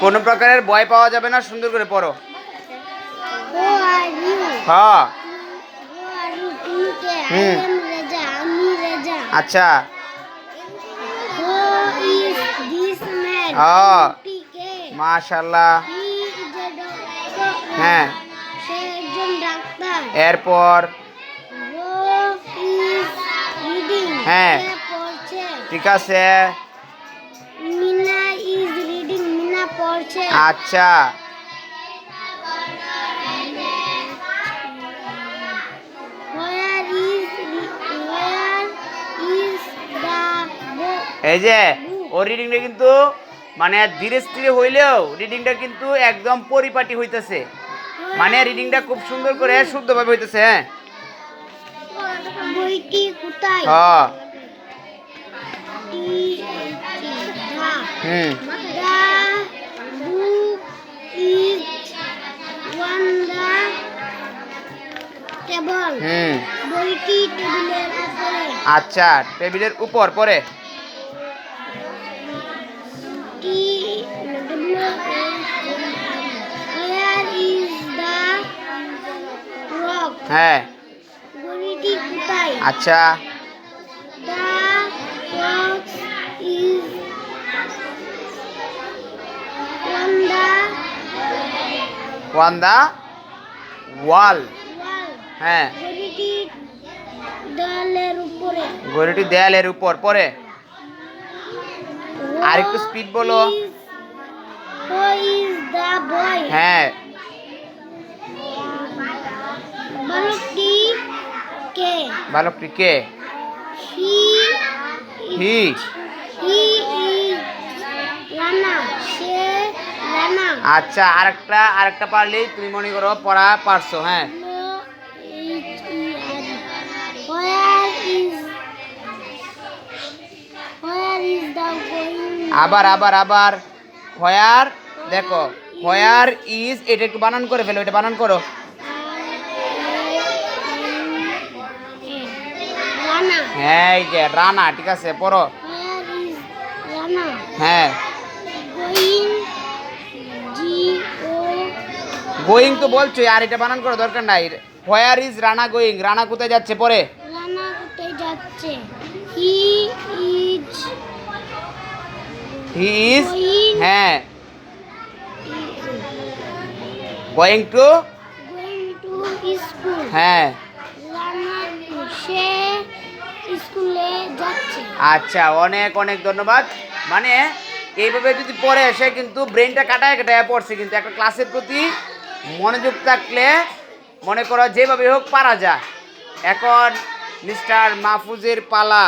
কোনো প্রকারের ভয় পাওয়া যাবে না সুন্দর করে পড়ো হ্যাঁ হুম। আচ্ছা হ্যাঁ মাশাল্লাহ. হ্যাঁ। এরপর? হ্যাঁ। ঠিক আছে পড়ছে। আচ্ছা? এই যে ওর রিডিংটা কিন্তু মানে ধীরে স্থিরে হইলেও রিডিংটা কিন্তু একদম পরিপাটি হইতেছে। মানে রিডিংটা খুব সুন্দর করে শুদ্ধভাবে হইতেছে হ্যাঁ। বইটি কোথায়? হ্যাঁ হুম। টেবল। হুম। বইটি টেবিলের উপরে। আচ্ছা টেবিলের উপর পরে। টি Where is the rock? হ্যাঁ। কোথায়? আচ্ছা। The rock is on the on the wall wall. হ্যাঁ। ঘড়িটি দেয়ালের উপর। পরে। আর একটু speed বলো। হ্যাঁ। বালকটি কে? হি আচ্ছা আরেকটা আরেকটা পারলেই তুমি মনে করো পড়া পারছ হ্যাঁ। আবার আবার আবার। হয়ার দেখো হয়ার ইজ এটা একটু বানান করে ফেলো এটা বানান করো। হ্যাঁ এই যে রানা ঠিক আছে পড়ো। হ্যাঁ। গোয়িং তো বলছো আর এটা বানান করো দরকার নাই। Where is Rana going Rana কোথায় যাচ্ছে? পরে রানা কোথায় যাচ্ছে? হি হি ইজ হ্যাঁ। গোয়িং টু হ্যাঁ। আচ্ছা অনেক অনেক ধন্যবাদ। মানে এইভাবে যদি পড়ে সে কিন্তু ব্রেনটা কাটায় কাটায় পড়ছে কিন্তু। একটা ক্লাসের প্রতি মনোযোগ থাকলে মনে করো যেভাবে হোক পারা যায়। এখন মিস্টার মাহফুজের পালা।